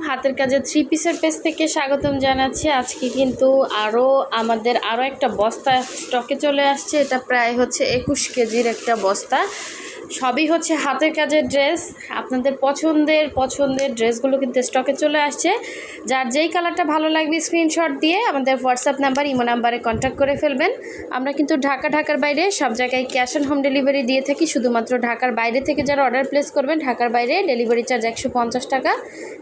হাতের কাজে থ্রি পিসের পেস থেকে স্বাগতম জানাচ্ছি। আজকে কিন্তু আরও আমাদের আরও একটা বস্তা স্টকে চলে আসছে। এটা প্রায় হচ্ছে একুশ কেজির একটা বস্তা। সবই হচ্ছে হাতের কাজের ড্রেস আপনাদের পছন্দের পছন্দের ড্রেসগুলো কিন্তু স্টকে চলে আসছে। যার যেই কালারটা ভালো লাগবে স্ক্রিনশট দিয়ে আমাদের হোয়াটসঅ্যাপ নাম্বার ইমো নাম্বারে কন্ট্যাক্ট করে ফেলবেন। আমরা কিন্তু ঢাকা, ঢাকার বাইরে সব জায়গায় ক্যাশ অন হোম ডেলিভারি দিয়ে থাকি। শুধুমাত্র ঢাকার বাইরে থেকে যারা অর্ডার প্লেস করবেন, ঢাকার বাইরে ডেলিভারি চার্জ একশো পঞ্চাশ টাকা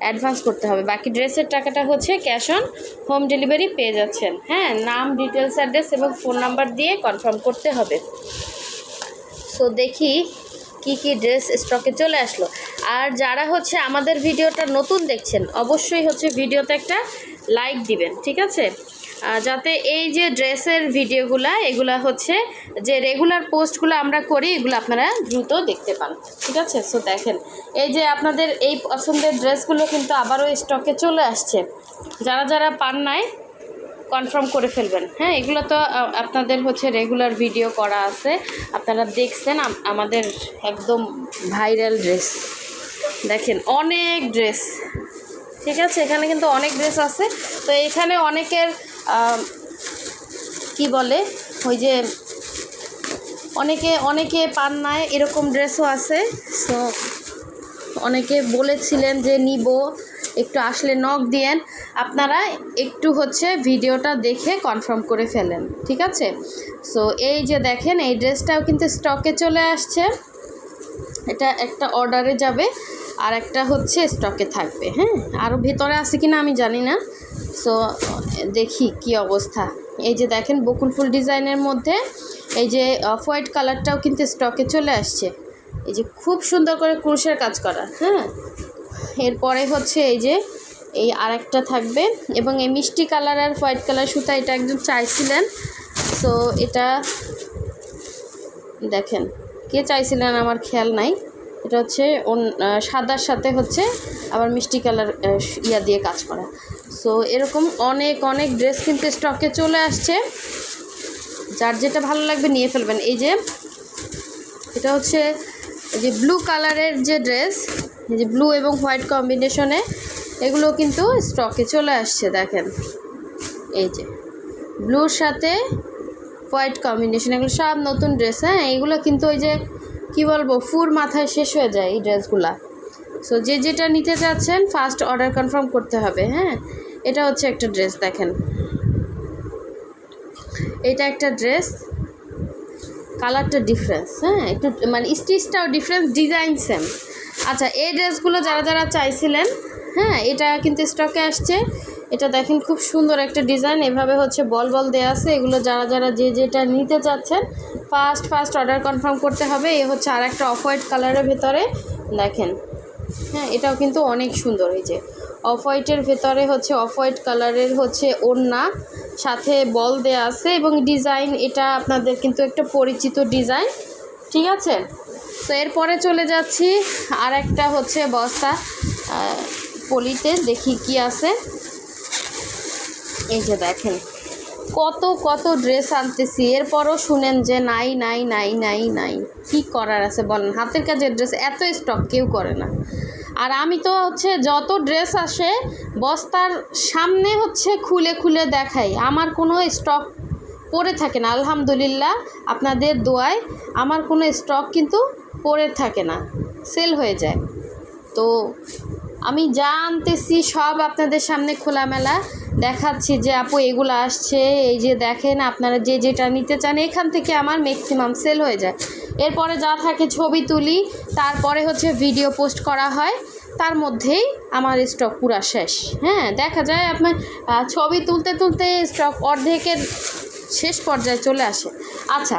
অ্যাডভান্স করতে হবে। বাকি ড্রেসের টাকাটা হচ্ছে ক্যাশ অন হোম ডেলিভারি পেয়ে যাচ্ছেন। হ্যাঁ নাম ডিটেলস অ্যাড্রেস এবং ফোন নাম্বার দিয়ে কনফার্ম করতে হবে। সো দেখি কি কি ড্রেস স্টকে চলে আসলো। আর যারা হচ্ছে আমাদের ভিডিওটা নতুন দেখছেন, অবশ্যই হচ্ছে ভিডিওতে একটা লাইক দিবেন, ঠিক আছে? যাতে এই যে ড্রেসের ভিডিওগুলা, এগুলা হচ্ছে যে রেগুলার পোস্টগুলো আমরা করি, এগুলো আপনারা দ্রুত দেখতে পান, ঠিক আছে? সো দেখেন, এই যে আপনাদের এই পছন্দের ড্রেসগুলো কিন্তু আবারও স্টকে চলে আসছে। যারা যারা পান নাই কনফার্ম করে ফেলবেন। হ্যাঁ এগুলো তো আপনাদের হচ্ছে রেগুলার ভিডিও করা আছে। আপনারা দেখছেন আমাদের একদম ভাইরাল ড্রেস দেখেন, অনেক ড্রেস ঠিক আছে? এখানে কিন্তু অনেক ড্রেস আছে। তো এখানে অনেকের কি বলে? ওই যে অনেকে অনেকে পান নাই এরকম ড্রেসও আছে। সো অনেকে বলেছিলেন যে নিব। একটু আসলে নখ দিয়েন, আপনারা একটু হচ্ছে ভিডিওটা দেখে কনফার্ম করে ফেলেন, ঠিক আছে? সো এই যে দেখেন, এই ড্রেসটাও কিন্তু স্টকে চলে আসছে। এটা একটা অর্ডারে যাবে, আর একটা হচ্ছে স্টকে থাকবে হ্যাঁ? আরও ভেতরে আছে কি না আমি জানি না। সো দেখি কি অবস্থা। এই যে দেখেন বকুল ফুল ডিজাইনের মধ্যে, এই যে অফ হোয়াইট কালারটাও কিন্তু স্টকে চলে আসছে। এই যে খুব সুন্দর করে ক্রুশের কাজ করা হ্যাঁ? এরপরে হচ্ছে এই যে, এই আরেকটা থাকবে এবং এই মিষ্টি কালার আর হোয়াইট কালার সুতা এটা একজন চাইছিলেন। সো এটা দেখেন, কে চাইছিলেন আমার খেয়াল নাই। এটা হচ্ছে সাদার সাথে হচ্ছে আবার মিষ্টি কালার ইয়া দিয়ে কাজ করা। সো এরকম অনেক অনেক ড্রেস কিন্তু স্টকে চলে আসছে। যার যেটা ভালো লাগবে নিয়ে ফেলবেন। এই যে, এটা হচ্ছে যে ব্লু কালারের যে ড্রেস যে ব্লু এবং হোয়াইট কম্বিনেশনে এগুলো কিন্তু স্টকে চলে আসছে, দেখেন। এই যে ব্লুর সাথে হোয়াইট কম্বিনেশন এগুলো সব নতুন ড্রেস হ্যাঁ? এগুলো কিন্তু ওই যে, কী বলব, ফুর মাথায় শেষ হয়ে যায় এই ড্রেসগুলা সো যে যেটা নিতে চাচ্ছেন ফার্স্ট অর্ডার কনফার্ম করতে হবে হ্যাঁ? এটা হচ্ছে একটা ড্রেস দেখেন। এটা একটা ড্রেস কালারটা ডিফারেন্স হ্যাঁ? একটু মানে স্টিচটাও ডিফারেন্স ডিজাইন সেম আচ্ছা এই ড্রেসগুলো যারা যারা চাইছিলেন হ্যাঁ এটা কিন্তু স্টকে আসছে। এটা দেখেন খুব সুন্দর একটা ডিজাইন এভাবে হচ্ছে বল বল দেওয়া আছে। এগুলো যারা যারা যে যেটা নিতে চাচ্ছেন ফার্স্ট ফার্স্ট অর্ডার কনফার্ম করতে হবে। এ হচ্ছে আর একটা অফ হোয়াইট কালারের ভেতরে, দেখেন। হ্যাঁ এটাও কিন্তু অনেক সুন্দর, এই যে। অফ হোয়াইটের ভেতরে হচ্ছে অফ হোয়াইট কালারের হচ্ছে ওড়না, সাথে বল দেয়া আছে এবং ডিজাইন এটা আপনাদের কিন্তু একটা পরিচিত ডিজাইন ঠিক আছে? তো এরপরে চলে যাচ্ছি আর একটা হচ্ছে বস্তা পলিতে, দেখি কি আছে। এই যে দেখেন, কত কত ড্রেস আনতেছি। এরপরও শুনেন যে নাই নাই নাই নাই নাই। কি করার আছে বলেন? হাতের কাজের ড্রেস, এত স্টক কেউ করে না। আর আমি তো হচ্ছে যত ড্রেস আসে, বস্তার সামনে হচ্ছে খুলে খুলে দেখাই। আমার কোনো স্টক পড়ে থাকে না আলহামদুলিল্লাহ। আপনাদের দোয়ায় আমার কোনো স্টক কিন্তু পড়ে থাকে না, সেল হয়ে যায়। তো আমি যা আনতেছি সব আপনাদের সামনে খোলামেলা দেখাচ্ছি যে আপু এগুলো আসছে, এই যে দেখেন আপনারা যে যেটা নিতে চান, এখান থেকে আমার ম্যাক্সিমাম সেল হয়ে যায়। এরপরে যা থাকে ছবি তুলি, তারপরে হচ্ছে ভিডিও পোস্ট করা হয়, তার মধ্যেই আমার স্টক পুরা শেষ। হ্যাঁ দেখা যায় আপনার ছবি তুলতে তুলতে স্টক অর্ধেকের শেষ পর্যায়ে চলে আসে। আচ্ছা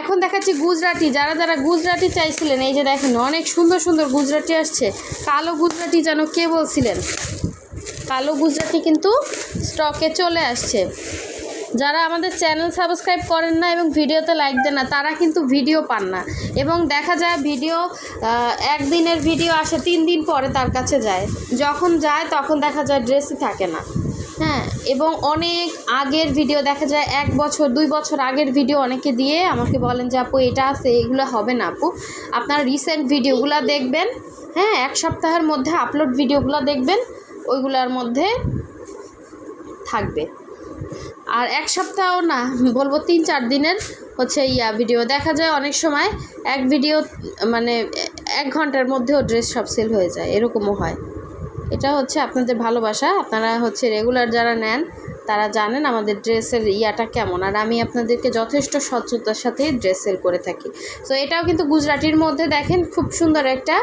এখন দেখাচ্ছি গুজরাটি। যারা যারা গুজরাটি চাইছিলেন, এই যে দেখেন, অনেক সুন্দর সুন্দর গুজরাটি আসছে। কালো গুজরাটি যেন কে বলছিলেন? কালো গুজরাটি কিন্তু স্টকে চলে আসছে। যারা আমাদের চ্যানেল সাবস্ক্রাইব করেন না এবং ভিডিওতে লাইক দেন না, তারা কিন্তু ভিডিও পান না। এবং দেখা যায় ভিডিও একদিনের ভিডিও আসে, তিন দিন পরে তার কাছে যায়। যখন যায়, তখন দেখা যায় ড্রেসই থাকে না। হ্যাঁ এবং অনেক আগের ভিডিও দেখা যায় এক বছর, দুই বছর আগের ভিডিও অনেকে দিয়ে আমাকে বলেন যে, আপু, এটা আছে, এগুলো হবে না, আপু। আপনার রিসেন্ট ভিডিওগুলো দেখবেন হ্যাঁ এক সপ্তাহের মধ্যে আপলোড ভিডিওগুলো দেখবেন, ওইগুলার মধ্যে থাকবে। আর এক সপ্তাহ না, বলব তিন চার দিনের হচ্ছে ইয়া ভিডিও দেখা যায় অনেক সময় এক ভিডিও মানে এক ঘণ্টার মধ্যেও ড্রেস সব সেল হয়ে যায়, এরকমও হয়। এটা হচ্ছে আপনাদের ভালোবাসা। আপনারা হচ্ছে রেগুলার যারা নেন, তারা জানেন আমাদের ড্রেসের ইয়াটা কেমন। আর আমি আপনাদেরকে যথেষ্ট স্বচ্ছতার সাথে ড্রেসের করে থাকি। সো এটাও কিন্তু গুজরাটির মধ্যে দেখেন খুব সুন্দর একটা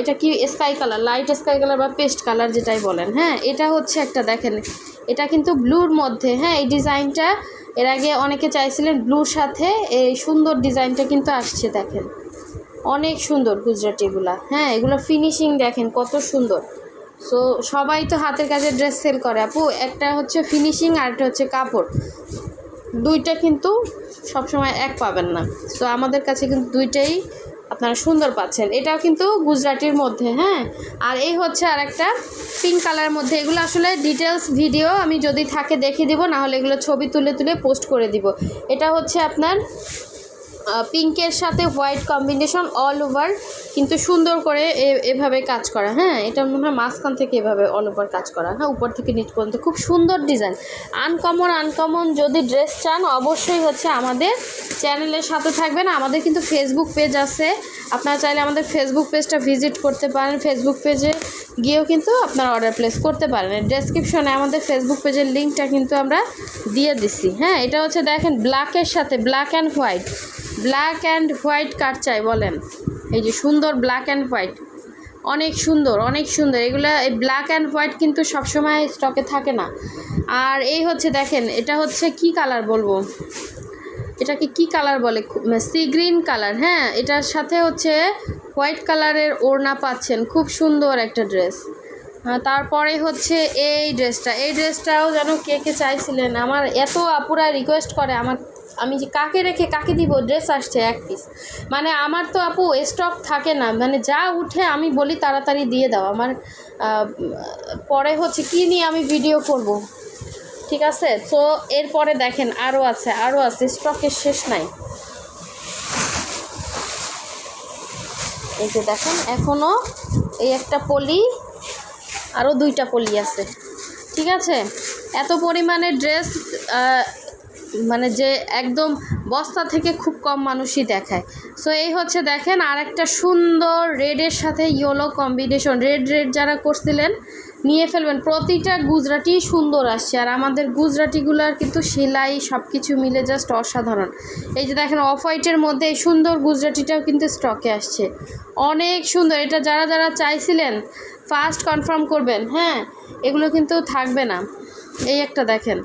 এটা কি sky colour light sky colour বা পেস্ট কালার যেটাই বলেন হ্যাঁ? এটা হচ্ছে একটা দেখেন, এটা কিন্তু ব্লুর মধ্যে হ্যাঁ? এই ডিজাইনটা এর আগে অনেকে চাইছিলেন ব্লুর সাথে, এই সুন্দর ডিজাইনটা কিন্তু আসছে দেখেন। অনেক সুন্দর গুজরাটিগুলা হ্যাঁ? এগুলো ফিনিশিং দেখেন কত সুন্দর। সো সবাই তো হাতের কাজে ড্রেস সেল করে। আপু, একটা হচ্ছে ফিনিশিং আর একটা হচ্ছে কাপড়। দুইটা কিন্তু সবসময় এক পাবেন না। তো আমাদের কাছে কিন্তু দুইটাই আপনারা সুন্দর পাচ্ছেন। এটাও কিন্তু গুজরাটির মধ্যে হ্যাঁ? আর এই হচ্ছে আর একটা পিঙ্ক কালারের মধ্যে। এগুলো আসলে ডিটেলস ভিডিও আমি যদি থাকে দেখিয়ে দিব না হলে এগুলো ছবি তুলে তুলে পোস্ট করে দিব। এটা হচ্ছে আপনার পিঙ্কের সাথে হোয়াইট কম্বিনেশন অল ওভার, কিন্তু সুন্দর করে এভাবে কাজ করা। হ্যাঁ এটা মনে হয় মাঝখান থেকে এভাবে অল ওভার কাজ করা। হ্যাঁ উপর থেকে নিচ পর্যন্ত খুব সুন্দর ডিজাইন। আনকমন আনকমন যদি ড্রেস চান, অবশ্যই হচ্ছে আমাদের চ্যানেলের সাথে থাকবেন। আমাদের কিন্তু ফেসবুক পেজ আছে। আপনারা চাইলে আমাদের ফেসবুক পেজটা ভিজিট করতে পারেন। ফেসবুক পেজে গিয়েও কিন্তু আপনারা অর্ডার প্লেস করতে পারেন। ডেসক্রিপশনে আমাদের ফেসবুক পেজের লিঙ্কটা কিন্তু আমরা দিয়ে দিছি। হ্যাঁ এটা হচ্ছে দেখেন ব্ল্যাকের সাথে black and white black and white কার চাই, বলেন। এই যে সুন্দর ব্ল্যাক অ্যান্ড হোয়াইট অনেক সুন্দর অনেক সুন্দর। এগুলো এই ব্ল্যাক অ্যান্ড হোয়াইট কিন্তু সবসময় স্টকে থাকে না। আর এই হচ্ছে, দেখেন, এটা হচ্ছে কি কালার বলব? এটাকে কি কালার বলে? সি গ্রিন কালার হ্যাঁ? এটার সাথে হচ্ছে হোয়াইট কালারের ওড়না পাচ্ছেন। খুব সুন্দর একটা ড্রেস তারপরে হচ্ছে এই ড্রেসটা এই ড্রেসটাও যেন কে কে চাইছিলেন? আমার এত আপুরা রিকোয়েস্ট করে, আমার আমি যে কাকে রেখে কাকে দিব ড্রেস আসছে এক পিস মানে আমার তো আপু স্টক থাকে না মানে যা উঠে আমি বলি তাড়াতাড়ি দিয়ে দাও। আমার পরে হচ্ছে কি নিয়ে আমি ভিডিও করব। ঠিক আছে? তো এরপরে দেখেন আরও আছে আরও আছে স্টকের শেষ নাই। এই যে দেখেন এখনও এই একটা পলি আরও দুইটা পলি আছে। ঠিক আছে? এত পরিমাণে ড্রেস মানে যে একদম বস্তা থেকে খুব কম মানুষই দেখায়। সো এই হচ্ছে দেখেন আর একটা সুন্দর রেডের সাথে ইয়েলো কম্বিনেশন রেড রেড যারা করছিলেন, নিয়ে ফেলবেন। প্রতিটা গুজরাটি সুন্দর আসছে। আর আমাদের গুজরাটিগুলার কিন্তু সেলাই সব কিছু মিলে জাস্ট অসাধারণ। এই যে দেখেন অফ হোয়াইটের মধ্যে এই সুন্দর গুজরাটিটাও কিন্তু স্টকে আসছে। অনেক সুন্দর। এটা যারা যারা চাইছিলেন ফার্স্ট কনফার্ম করবেন হ্যাঁ এগুলো কিন্তু থাকবে না। এই একটা দেখেন।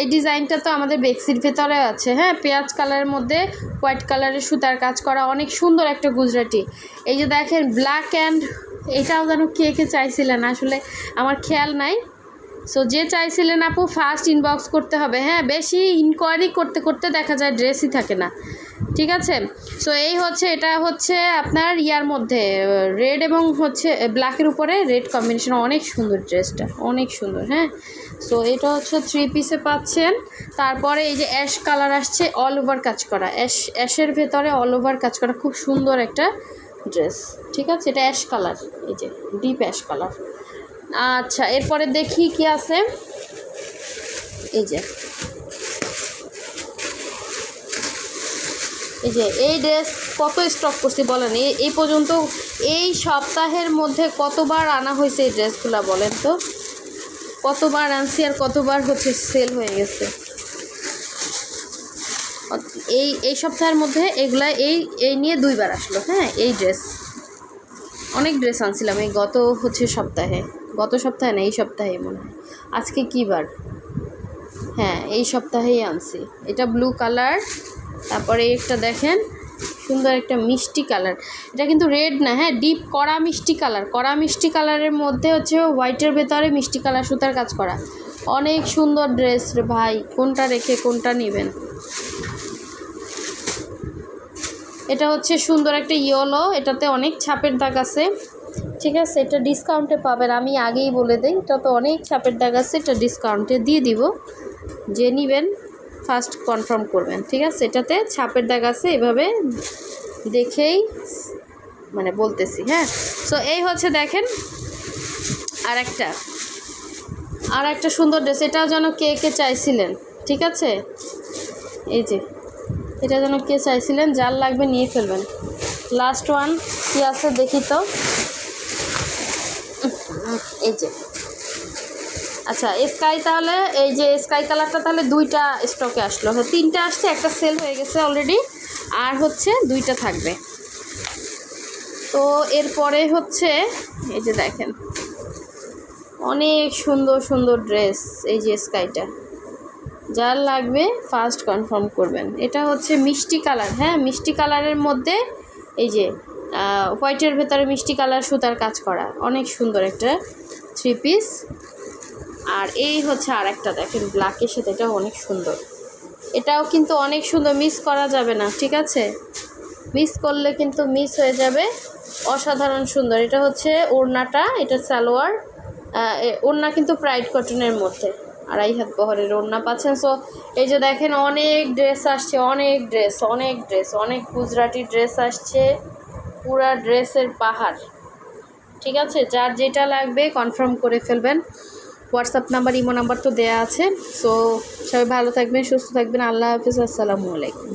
এই ডিজাইনটা তো আমাদের বেক্সির ভেতরে আছে। হ্যাঁ পেঁয়াজ কালারের মধ্যে হোয়াইট কালারের সুতার কাজ করা অনেক সুন্দর একটা গুজরাটি। এই যে দেখেন ব্ল্যাক অ্যান্ড এটাও যেন কে কে চাইছিলেন? আসলে আমার খেয়াল নাই। সো যে চাইছিলেন আপু ফার্স্ট ইনবক্স করতে হবে। হ্যাঁ বেশি ইনকোয়ারি করতে করতে দেখা যায় ড্রেসই থাকে না। ঠিক আছে? সো এই হচ্ছে, এটা হচ্ছে আপনার ইয়ার মধ্যে রেড এবং হচ্ছে ব্ল্যাকের উপরে রেড কম্বিনেশন অনেক সুন্দর ড্রেসটা অনেক সুন্দর। হ্যাঁ? সো এটা হচ্ছে থ্রি পিসে পাচ্ছেন। তারপরে এই যে অ্যাশ কালার আসছে অল ওভার কাজ করা। অ্যাশ অ্যাশের ভেতরে অল ওভার কাজ করা। খুব সুন্দর একটা ড্রেস ঠিক আছে? এটা অ্যাশ কালার এই যে ডিপ অ্যাশ কালার আচ্ছা এরপরে দেখি কি আছে। এই যে। এই যে, এই ড্রেস কত স্টক করছি বলেন? এই পর্যন্ত এই সপ্তাহের মধ্যে কতবার আনা হয়েছে এই ড্রেসগুলো বলেন তো? কতবার আনছি আর কতবার হচ্ছে সেল হয়ে গেছে। এই এই সপ্তাহের মধ্যে এগুলা এই এই নিয়ে দুইবার আসলো হ্যাঁ এই ড্রেস অনেক ড্রেস আনছিলাম এই গত হচ্ছে সপ্তাহে। গত সপ্তাহে না, এই সপ্তাহে মনে হয়। আজকে কী বার হ্যাঁ এই সপ্তাহেই আনছি। এটা ব্লু কালার তারপরে একটা দেখেন সুন্দর একটা মিষ্টি কালার। এটা কিন্তু রেড না হ্যাঁ ডিপ কড়া মিষ্টি কালার। কড়া মিষ্টি কালারের মধ্যে হচ্ছে হোয়াইটের ভেতরে মিষ্টি কালার সুতার কাজ করা। অনেক সুন্দর ড্রেস রে ভাই, কোনটা রেখে কোনটা নেবেন। এটা হচ্ছে সুন্দর একটা ইয়েলো এটাতে অনেক ছাপের দাগ আছে। ঠিক আছে, এটা ডিসকাউন্টে পাবেন, আমি আগেই বলে দিই এটা তো অনেক ছাপের দাগ আছে, এটা ডিসকাউন্টে দিয়ে দিব। যে নেবেন ফার্স্ট কনফার্ম করবেন, ঠিক আছে? এটাতে ছাপের দাগ আছে, এভাবে দেখেই মানে বলতেছি হ্যাঁ? সো এই হচ্ছে দেখেন আর একটা আর একটা সুন্দর ড্রেস, এটাও যেন কে কে চাইছিলেন, ঠিক আছে? এই যে, এটা যেন কে চাইছিলেন, যার লাগবে নিয়ে ফেলবেন। লাস্ট ওয়ান কী আছে দেখি তো? এই যে আচ্ছা স্কাই তাহলে এই যে স্কাই কালারটা তাহলে দুইটা স্টকে আসলো। হ্যাঁ, তিনটা আসছে একটা সেল হয়ে গেছে অলরেডি আর হচ্ছে দুইটা থাকবে। তো এরপরে হচ্ছে এই যে দেখেন অনেক সুন্দর সুন্দর ড্রেস এই যে স্কাইটা যার লাগবে ফার্স্ট কনফার্ম করবেন। এটা হচ্ছে মিষ্টি কালার হ্যাঁ? মিষ্টি কালারের মধ্যে এই যে হোয়াইটের ভেতরে মিষ্টি কালার সুতার কাজ করা। অনেক সুন্দর একটা থ্রি পিস আর এই হচ্ছে আর একটা দেখেন ব্ল্যাকের সাথে এটাও অনেক সুন্দর। এটাও কিন্তু অনেক সুন্দর মিস করা যাবে না, ঠিক আছে? মিস করলে কিন্তু মিস হয়ে যাবে, অসাধারণ সুন্দর। এটা হচ্ছে ওড়নাটা, এটা সালোয়ার ওড়না কিন্তু প্রাইড কটনের মধ্যে, আড়াই হাত বহরের ওড়না পাচ্ছেন। সো এই যে দেখেন, অনেক ড্রেস আসছে, অনেক ড্রেস অনেক ড্রেস অনেক গুজরাটি ড্রেস আসছে, পুরা ড্রেসের পাহাড়, ঠিক আছে? যার যেটা লাগবে কনফার্ম করে ফেলবেন। হোয়াটসঅ্যাপ নাম্বার, ইমো নাম্বার তো দেয়া আছে। সো সবাই ভালো থাকবেন, সুস্থ থাকবেন। আল্লাহ হাফিজ, আসসালামু আলাইকুম।